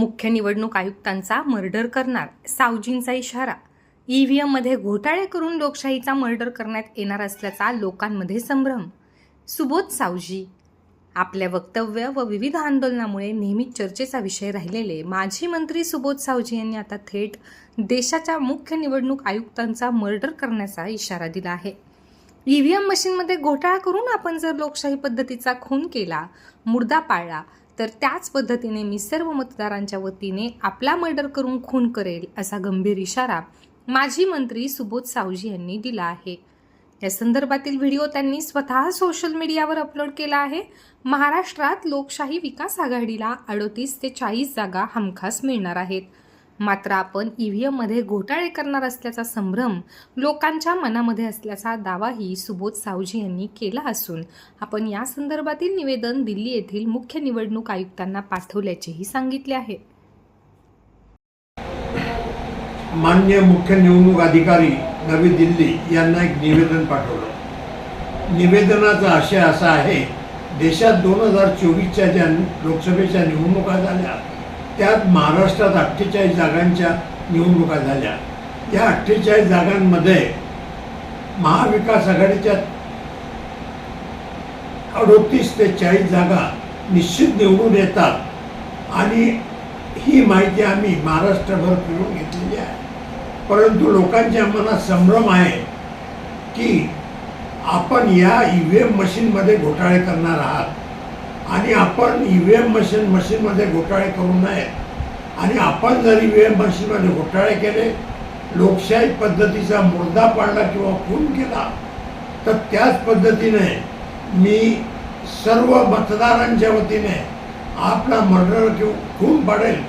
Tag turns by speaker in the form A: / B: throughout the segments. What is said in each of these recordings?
A: मुख्य निवडणूक आयुक्तांचा मर्डर करणार सावजींचा इशारा. ईव्हीएममध्ये घोटाळे करून लोकशाहीचा मर्डर करण्यात येणार असल्याचा लोकांमध्ये संभ्रम. सुबोध सावजी आपल्या वक्तव्य व विविध आंदोलनामुळे नेहमीच चर्चेचा विषय राहिलेले माजी मंत्री सुबोध सावजी यांनी आता थेट देशाच्या मुख्य निवडणूक आयुक्तांचा मर्डर करण्याचा इशारा दिला आहे. ईव्हीएम मशीनमध्ये घोटाळा करून आपण जर लोकशाही पद्धतीचा खून केला मुर्दा पाळला तर त्याच पद्धतीने मी सर्व मतदारांच्या वतीने आपला मर्डर करून खून करेल असा गंभीर इशारा माजी मंत्री सुबोध सावजी यांनी दिला आहे. या संदर्भातील व्हिडिओ त्यांनी स्वतः सोशल मीडियावर अपलोड केला आहे. महाराष्ट्रात लोकशाही विकास आघाडीला अडोतीस ते चाळीस जागा हमखास मिळणार आहेत. मात्र आपण ईव्हीएममध्ये घोटाळे करणार असल्याचा संभ्रम लोकांच्या मनामध्ये असल्याचा दावाही सुबोध सावजी यांनी केला असून आपण या संदर्भातील निवेदन दिल्ली येथील मुख्य निवडणूक आयुक्तांना पाठवल्याचेही सांगितले आहे.
B: मान्य मुख्य निवडणूक अधिकारी नवी दिल्ली यांना एक निवेदन पाठवलं. निवेदनाचा आशय असा आहे देशात दोन हजार चोवीसच्या ज्या लोकसभेच्या निवडणुका झाल्या त्यात महाराष्ट्रात अठ्ठेचाळीस जागांच्या निवडणुका झाल्या. या अठ्ठेचाळीस जागांमध्ये महाविकास आघाडीच्या अडोतीस ते चाळीस जागा निश्चित निवडून येतात. आणि ही माहिती आम्ही महाराष्ट्रभर फिरून घेतलेली आहे. परंतु लोकांच्या मनात संभ्रम आहे की आपण या ई व्ही एम मशीनमध्ये घोटाळे करणार आहात. आणि आपण ई व्ही एम मशीन मशीनमध्ये घोटाळे करू नये. आणि आपण जर ई व्ही एम मशीनमध्ये घोटाळे केले लोकशाही पद्धतीचा मुर्दा पाडला किंवा खून केला तर त्याच पद्धतीने मी सर्व मतदारांच्या वतीने आपला मर्डर किंवा खून पाडेल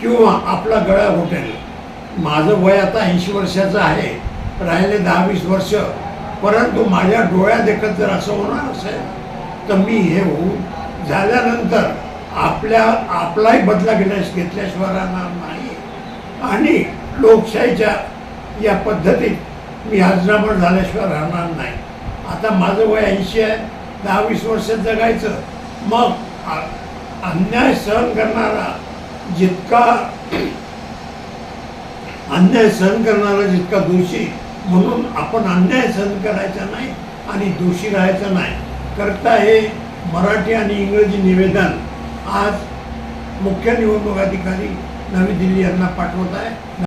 B: किंवा आपला गळा घोटेल. माझं वय आता ऐंशी वर्षाचं आहे राहिले दहा वीस वर्ष परंतु माझ्या डोळ्या देखत जर असं होणार असेल तर मी हे होऊन झाल्यानंतर आपल्या आपलाही बदला घेण्यास घेतल्याशिवाय राहणार नाही आणि लोकशाहीच्या या पद्धतीत मी हजरामण झाल्याशिवाय राहणार नाही. आता माझं वय ऐंशी आहे. दहा वीस वर्ष जगायचं. मग अन्याय सहन करणारा जितका अन्याय सहन करणारा जितका दोषी म्हणून आपण अन्याय सहन करायचा नाही आणि दोषी राहायचं नाही. करता हे मराठी आणि इंग्रजी निवेदन आज मुख्य निवडणूक अधिकारी नवी दिल्ली यांना पाठवत आहे.